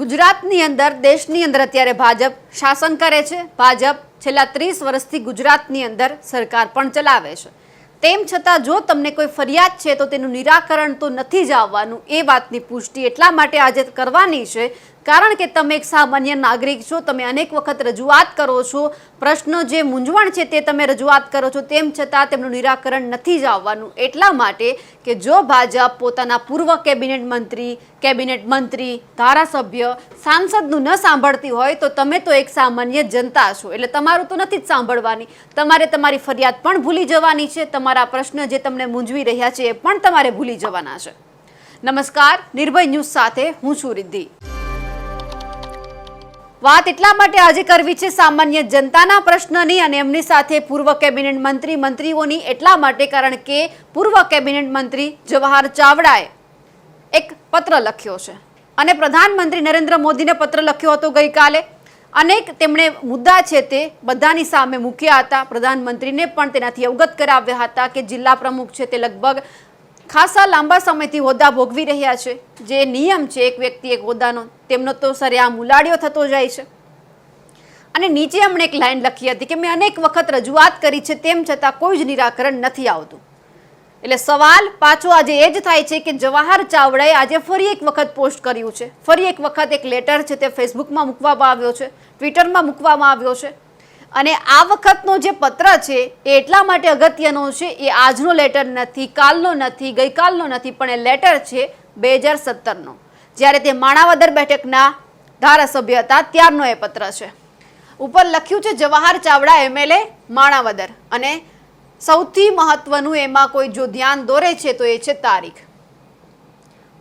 ગુજરાતની અંદર, દેશની અંદર અત્યારે ભાજપ શાસન કરે છે. ભાજપ છેલ્લા ત્રીસ વર્ષથી ગુજરાતની અંદર સરકાર પણ ચલાવે છે. તેમ છતાં જો તમને કોઈ ફરિયાદ છે તો તેનું નિરાકરણ તો નથી જ આવવાનું. એ વાતની પુષ્ટિ એટલા માટે આજે કરવાની છે કારણ કે તમે એક સામાન્ય નાગરિક છો, તમે અનેક વખત રજૂઆત કરો છો. પ્રશ્નો જે મૂંઝવણ છે તે તમે રજૂઆત કરો છો. તેમ છતાં તેમનું નિરાકરણ નથી જ આવવાનું. એટલા માટે કે જો ભાજપ પોતાના પૂર્વ કેબિનેટ મંત્રી કેબિનેટ મંત્રી, ધારાસભ્ય, સાંસદનું ન સાંભળતી હોય તો તમે તો એક સામાન્ય જનતા છો. એટલે તમારું તો નથી જ સાંભળવાની. તમારે તમારી ફરિયાદ પણ ભૂલી જવાની છે. તમારા પ્રશ્ન જે તમને મૂંઝવી રહ્યા છે એ પણ તમારે ભૂલી જવાના છે. નમસ્કાર. નિર્ભય ન્યૂઝ સાથે હું છું રિદ્ધિ. વાત એટલા માટે આજે કરવી છે, સામાન્ય જનતાના પ્રશ્નની અને એમની સાથે પૂર્વ કેબિનેટ મંત્રી, મંત્રીઓની એટલા માટે, કારણ કે પૂર્વ કેબિનેટ મંત્રી જવાહર ચાવડાએ એક પત્ર લખ્યો છે. અને પ્રધાનમંત્રી નરેન્દ્ર મોદીને પત્ર લખ્યો હતો ગઈકાલે. અનેક તેમણે મુદ્દા છે તે બધાની સામે મૂક્યા હતા. પ્રધાનમંત્રીને પણ તેનાથી અવગત કરાવ્યા હતા કે જિલ્લા પ્રમુખ છે તે લગભગ ખાસા લાંબા સમયથી હોદ્દા ભોગવી રહ્યા છે. જે નિયમ છે એક વ્યક્તિ એક હોદ્દાનો, તેમનો તો સરેઆમ ઉલાડ્યો થતો જાય છે. અને નીચે એમણે એક લાઈન લખી હતી કે મેં અનેક વખત રજૂઆત કરી છે, તેમ છતાં કોઈ જ નિરાકરણ નથી આવતું. એટલે સવાલ પાછો આજે એ જ થાય છે કે જવાહર ચાવડાએ આજે ફરી એક વખત પોસ્ટ કર્યું છે. ફરી એક વખત એક લેટર છે તે ફેસબુકમાં મૂકવામાં આવ્યો છે, ટ્વિટરમાં મૂકવામાં આવ્યો છે. અને આ વખતનો જે પત્ર છે એ એટલા માટે અગત્યનો છે, એ આજનો લેટર નથી, કાલનો નથી, ગઈકાલનો નથી, પણ એ લેટર છે બે હજાર સત્તરનો. જ્યારે તે માણાવદર બેઠકના ધારાસભ્ય હતા, ત્યારનો એ પત્ર છે. ઉપર લખ્યું છે, જવાહર ચાવડા એમએલએ માણાવદર. અને સૌથી મહત્વનું એમાં કોઈ જો ધ્યાન દોરે છે, તો એ છે તારીખ.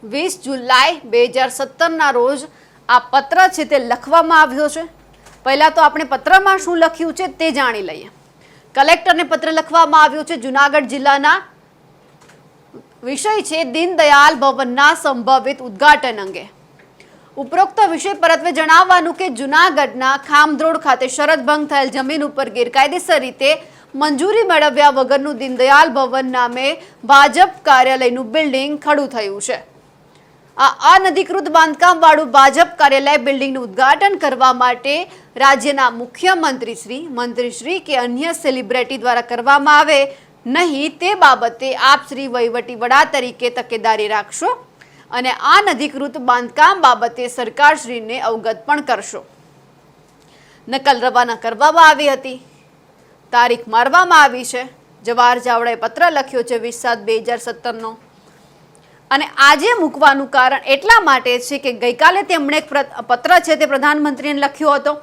વીસ જુલાઈ બે હજાર સત્તરના રોજ આ પત્ર છે તે લખવામાં આવ્યો છે. પહેલાં તો આપણે પત્રમાં શું લખ્યું છે તે જાણી લઈએ. કલેક્ટરને પત્ર લખવામાં આવ્યો છે, જુનાગઢ જિલ્લાના વિષય છે, દીનદયાલ ભવનના સંભવિત ઉદ્ઘાટન અંગે. ઉપરોક્ત વિષય પરત્વે જણાવવાનું કે જુનાગઢના ખામદ્રોડ ખાતે શરતભંગ થયેલ જમીન ઉપર ગેરકાયદેસર રીતે મંજૂરી મેળવ્યા વગરનું દીનદયાલ ભવન નામે ભાજપ કાર્યાલયનું બિલ્ડિંગ ખડું થયું છે. આ અનધિકૃત બાંધકામ વાળું ભાજપ કાર્યાલય બિલ્ડિંગનું ઉદ્ઘાટન કરવા માટે રાજ્યના મુખ્યમંત્રી શ્રી મંત્રીશ્રી કે અન્ય સેલિબ્રિટી દ્વારા કરવામાં આવે. નહીં, તે બાબતે આપ શ્રી વહીવટી વડા તરીકે તકેદારી રાખશો અને આ અનધિકૃત બાંધકામ બાબતે સરકારશ્રીને અવગત પણ કરશો. નકલ રવાના કરવામાં આવી હતી. તારીખ મારવામાં આવી છે. જવાહર ચાવડાએ પત્ર લખ્યો છે વીસ સાત બે હજાર સત્તરનો. અને આજે મૂકવાનું કારણ એટલા માટે છે કે ગઈકાલે તેમણે એક પત્ર છે તે પ્રધાનમંત્રીને લખ્યો હતો.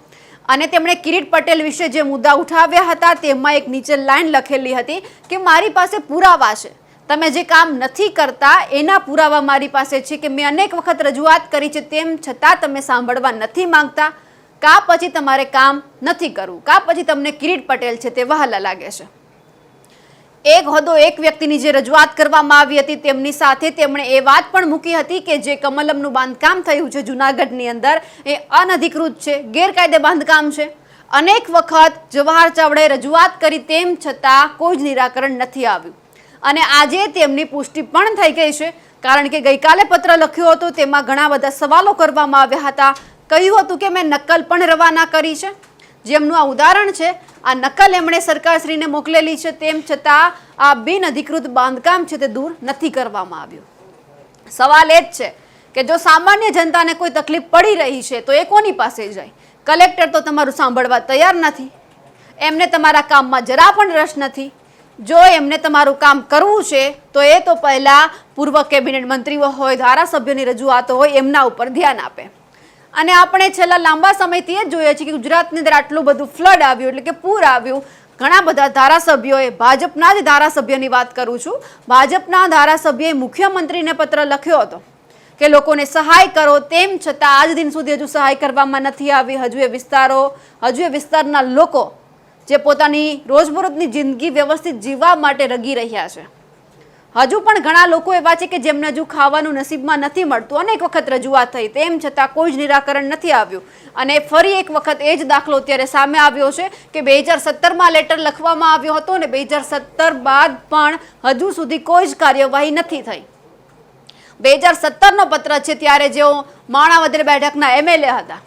અને તેમણે કિરીટ પટેલ વિશે જે મુદ્દા ઉઠાવ્યા હતા તેમાં એક નીચે લાઈન લખેલી હતી કે મારી પાસે પુરાવા છે. તમે જે કામ નથી કરતા એના પુરાવા મારી પાસે છે કે મેં અનેક વખત રજૂઆત કરી છે તેમ છતાં તમે સાંભળવા નથી માંગતા. કા પછી તમારે કામ નથી કરવું? કા પછી તમને કિરીટ પટેલ છે તે વહાલા લાગે છે? એક હોદ્દો એક વ્યક્તિની જે રજૂઆત કરવામાં આવી હતી તેમની સાથે તેમણે એ વાત પણ મૂકી હતી કે જે કમલમનું બાંધકામ થયું છે જુનાગઢની અંદર, એ અનધિકૃત છે, ગેરકાયદે બાંધકામ છે. અનેક વખત જવાહર ચાવડાએ રજૂઆત કરી તેમ છતાં કોઈ જ નિરાકરણ નથી આવ્યું. અને આજે તેમની પુષ્ટિ પણ થઈ ગઈ છે, કારણ કે ગઈકાલે પત્ર લખ્યો હતો, તેમાં ઘણા બધા સવાલો કરવામાં આવ્યા હતા. કહ્યું હતું કે મેં નકલ પણ રવાના કરી છે. જેમનું આ ઉદાહરણ છે, આ નકલ એમણે સરકારશ્રીને મોકલેલી છે, તેમ છતાં આ બિન અધિકૃત બાંધકામ છે તે દૂર નથી કરવામાં આવ્યું. સવાલ એ જ છે કે જો સામાન્ય જનતાને કોઈ તકલીફ પડી રહી છે, તો એ કોની પાસે જાય? કલેક્ટર તો તમારું સાંભળવા તૈયાર નથી. એમને તમારા કામમાં જરા પણ રસ નથી. જો એમને તમારું કામ કરવું છે, તો એ તો પહેલાં પૂર્વ કેબિનેટ મંત્રીઓ હોય, ધારાસભ્યોની રજૂઆતો હોય, એમના ઉપર ધ્યાન આપે. અને આપણે છેલ્લા લાંબા સમયથી એ જોઈએ છીએ કે ગુજરાતની અંદર આટલું બધું ફ્લડ આવ્યું, એટલે કે પૂર આવ્યું. ઘણા બધા ધારાસભ્યોએ ભાજપના જ ધારાસભ્યની વાત કરું છું. ભાજપના ધારાસભ્યએ મુખ્યમંત્રીને પત્ર લખ્યો હતો કે લોકોને સહાય કરો, તેમ છતાં આજ દિન સુધી હજુ સહાય કરવામાં નથી આવી. હજુ એ વિસ્તારો, હજુ એ વિસ્તારના લોકો જે પોતાની રોજબરોજની જિંદગી વ્યવસ્થિત જીવવા માટે રગી રહ્યા છે. હજુ પણ ઘણા લોકો એવા છે કે જેમને હજુ ખાવાનું નસીબમાં નથી મળતું. અનેક વખત રજૂઆત થઈ તેમ છતાં કોઈ જ નિરાકરણ નથી આવ્યું. અને ફરી એક વખત એ જ દાખલો અત્યારે સામે આવ્યો છે કે બે હજાર સત્તરમાં લેટર લખવામાં આવ્યો હતો અને બે હજાર સત્તર બાદ પણ હજુ સુધી કોઈ જ કાર્યવાહી નથી થઈ. બે હજાર સત્તરનો પત્ર છે ત્યારે જેઓ માણાવદર બેઠકના એમએલએ હતા.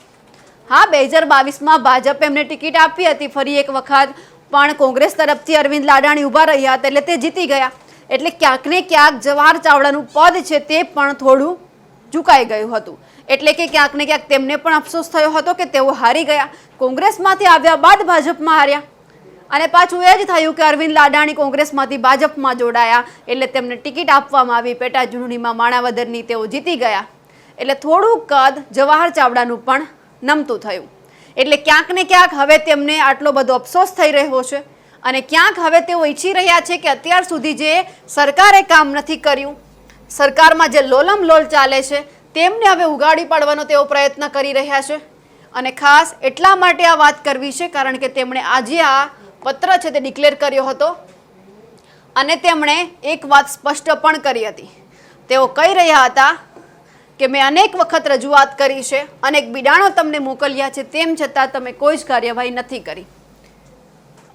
હા, બે હજાર બાવીસમાં ભાજપ એમને ટિકિટ આપી હતી. ફરી એક વખત પણ કોંગ્રેસ તરફથી અરવિંદ લાડાણી ઊભા રહ્યા હતા. એટલે તે જીતી ગયા. એટલે ક્યાંક ને ક્યાંક જવાહર ચાવડાનું પદ છે તે પણ થોડું ઝુકાઈ ગયું હતું. એટલે કે ક્યાંક ને ક્યાંક તેમને પણ અફસોસ થયો હતો કે તેઓ હારી ગયા. કોંગ્રેસમાંથી આવ્યા બાદ ભાજપમાં હાર્યા. અને પાછું એ જ થયું કે અરવિંદ લાડાણી કોંગ્રેસમાંથી ભાજપમાં જોડાયા. એટલે તેમને ટિકિટ આપવામાં આવી. પેટા ચૂંટણીમાં માણાવદરની તેઓ જીતી ગયા. એટલે થોડું કદ જવાહર ચાવડાનું પણ નમતું થયું. એટલે ક્યાંક ને ક્યાંક હવે તેમને આટલો બધો અફસોસ થઈ રહ્યો છે. અને ક્યાંક હવે તેઓ ઈચ્છી રહ્યા છે કે અત્યાર સુધી જે સરકારે કામ નથી કર્યું, સરકારમાં જે લોલમ લોલ ચાલે છે, તેમને હવે ઉગાડી પાડવાનો તેઓ પ્રયત્ન કરી રહ્યા છે. અને ખાસ એટલા માટે આ વાત કરવી છે, કારણ કે તેમણે આજે આ પત્ર છે તે ડિક્લેર કર્યો હતો અને તેમણે એક વાત સ્પષ્ટ પણ કરી હતી. તેઓ કહી રહ્યા હતા કે મેં અનેક વખત રજૂઆત કરી છે, અનેક બિડાણો તમને મોકલ્યા છે, તેમ છતાં તમે કોઈ જ કાર્યવાહી નથી કરી.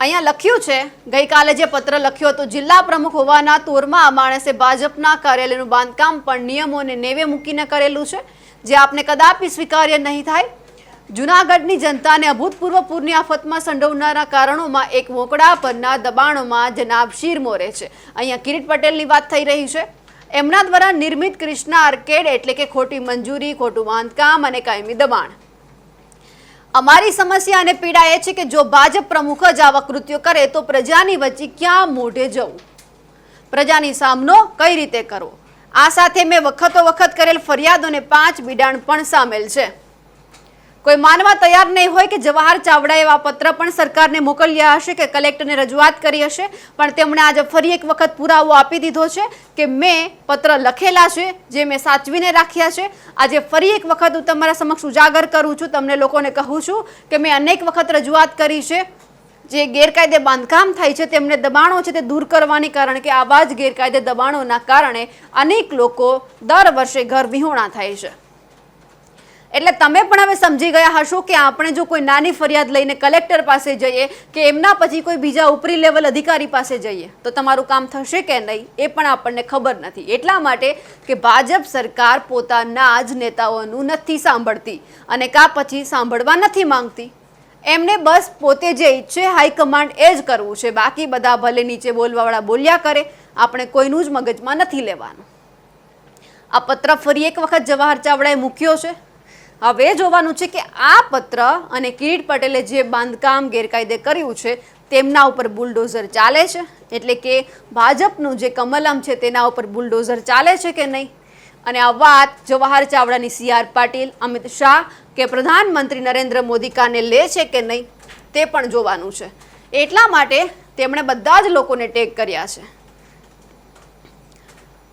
અહીંયા લખ્યું છે, ગઈકાલે જે પત્ર લખ્યો હતો, જિલ્લા પ્રમુખ હોવાના તોરમાં આ માણસે ભાજપના કાર્યાલયનું બાંધકામ પણ નિયમોને નેવે મૂકીને કરેલું છે, જે આપને કદાપી સ્વીકાર્ય નહીં થાય. જૂનાગઢની જનતાને અભૂતપૂર્વ પૂરની આફતમાં સંડોવનારા કારણોમાં એક મોકળા પરના દબાણોમાં જનાબ શીર મોરે છે. અહીંયા કિરીટ પટેલની વાત થઈ રહી છે. એમના દ્વારા નિર્મિત ક્રિષ્ના આર્કેડ એટલે કે ખોટી મંજૂરી, ખોટું બાંધકામ અને કાયમી દબાણ. અમારી સમસ્યા અને પીડા એ છે કે જો ભાજપ પ્રમુખ જ આવા કૃત્યો કરે તો પ્રજાની વચ્ચે ક્યાં મોઢે જવું? પ્રજાની સામનો કઈ રીતે કરવો? આ સાથે મેં વખતો વખત કરેલ ફરિયાદોને પાંચ બિડાણ પણ સામેલ છે. કોઈ માનવા તૈયાર નહીં હોય કે જવાહર ચાવડાએ એવા પત્ર પણ સરકારને મોકલ્યા હશે કે કલેક્ટરને રજૂઆત કરી હશે. પણ તેમણે આજે ફરી એક વખત પુરાવો આપી દીધો છે કે મેં પત્ર લખેલા છે, જે મેં સાચવીને રાખ્યા છે. આજે ફરી એક વખત હું તમારા સમક્ષ ઉજાગર કરું છું, તમને લોકોને કહું છું કે મેં અનેક વખત રજૂઆત કરી છે. જે ગેરકાયદે બાંધકામ થાય છે, તેમને દબાણો છે તે દૂર કરવાની કારણ કે આવા જ ગેરકાયદે દબાણોના કારણે અનેક લોકો દર વર્ષે ઘર વિહોણા થાય છે. એટલે તમે પણ હવે સમજી ગયા હશો કે આપણે જો કોઈ નાની ફરિયાદ લઈને કલેક્ટર પાસે જઈએ કે એમના પછી કોઈ બીજા ઉપરી લેવલ અધિકારી પાસે જઈએ, તો તમારું કામ થશે કે નહીં એ પણ આપણને ખબર નથી. એટલા માટે કે ભાજપ સરકાર પોતાના જ નેતાઓનું નથી સાંભળતી અને કા પછી સાંભળવા નથી માંગતી. એમને બસ પોતે જે ઈચ્છે હાઈકમાન્ડ એ જ કરવું છે. બાકી બધા ભલે નીચે બોલવાવાળા બોલ્યા કરે, આપણે કોઈનું જ મગજમાં નથી લેવાનું. આ પત્ર ફરી એક વખત જવાહર ચાવડાએ મૂક્યો છે. હવે જોવાનું છે કે આ પત્ર અને કિરીટ પટેલે જે બાંધકામ ગેરકાયદે કર્યું છે, તેમના ઉપર બુલડોઝર ચાલે છે? એટલે કે ભાજપનું જે કમલમ છે, તેના ઉપર બુલડોઝર ચાલે છે કે નહીં? અને આ વાત જવાહર ચાવડાની સી આર પાટીલ, અમિત શાહ કે પ્રધાનમંત્રી નરેન્દ્ર મોદી કાને લે છે કે નહીં, તે પણ જોવાનું છે. એટલા માટે તેમણે બધા જ લોકોને ટેગ કર્યા છે.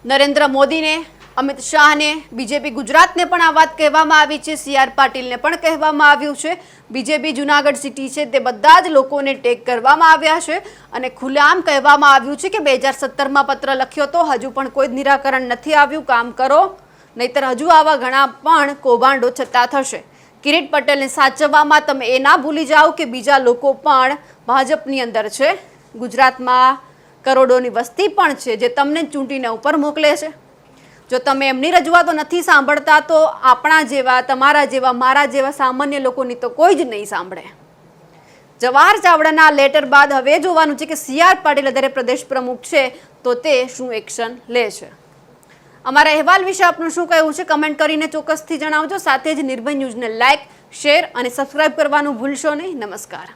નરેન્દ્ર મોદીને અમિત શાહને બીજેપી ગુજરાતને પણ આ વાત કહેવામાં આવી છે. સી આર પાટીલને પણ કહેવામાં આવ્યું છે. બીજેપી જુનાગઢ સિટી છે તે બધા જ લોકોને ટેક કરવામાં આવ્યા છે અને ખુલ્લામ કહેવામાં આવ્યું છે કે બે હજાર સત્તરમાં પત્ર લખ્યો તો હજુ પણ કોઈ નિરાકરણ નથી આવ્યું. કામ કરો, નહીતર હજુ આવા ઘણા પણ કૌભાંડો છતાં થશે. કિરીટ પટેલને સાચવવામાં તમે એ ના ભૂલી જાઓ કે બીજા લોકો પણ ભાજપની અંદર છે. ગુજરાતમાં કરોડોની વસ્તી પણ છે જે તમને ચૂંટીને ઉપર મોકલે છે. જો તમે એમની રજૂઆતો નથી સાંભળતા, તો આપણા જેવા, તમારા જેવા, મારા જેવા સામાન્ય લોકોની તો કોઈ જ નહીં સાંભળે. જવાહર ચાવડાના લેટર બાદ હવે જોવાનું છે કે સી આર પાટીલ અત્યારે પ્રદેશ પ્રમુખ છે, તો તે શું એક્શન લે છે? અમારા અહેવાલ વિશે આપનું શું કહેવું છે, કમેન્ટ કરીને ચોક્કસથી જણાવજો. સાથે જ નિર્ભય ન્યૂઝને લાઇક શેર અને સબસ્ક્રાઇબ કરવાનું ભૂલશો નહીં. નમસ્કાર.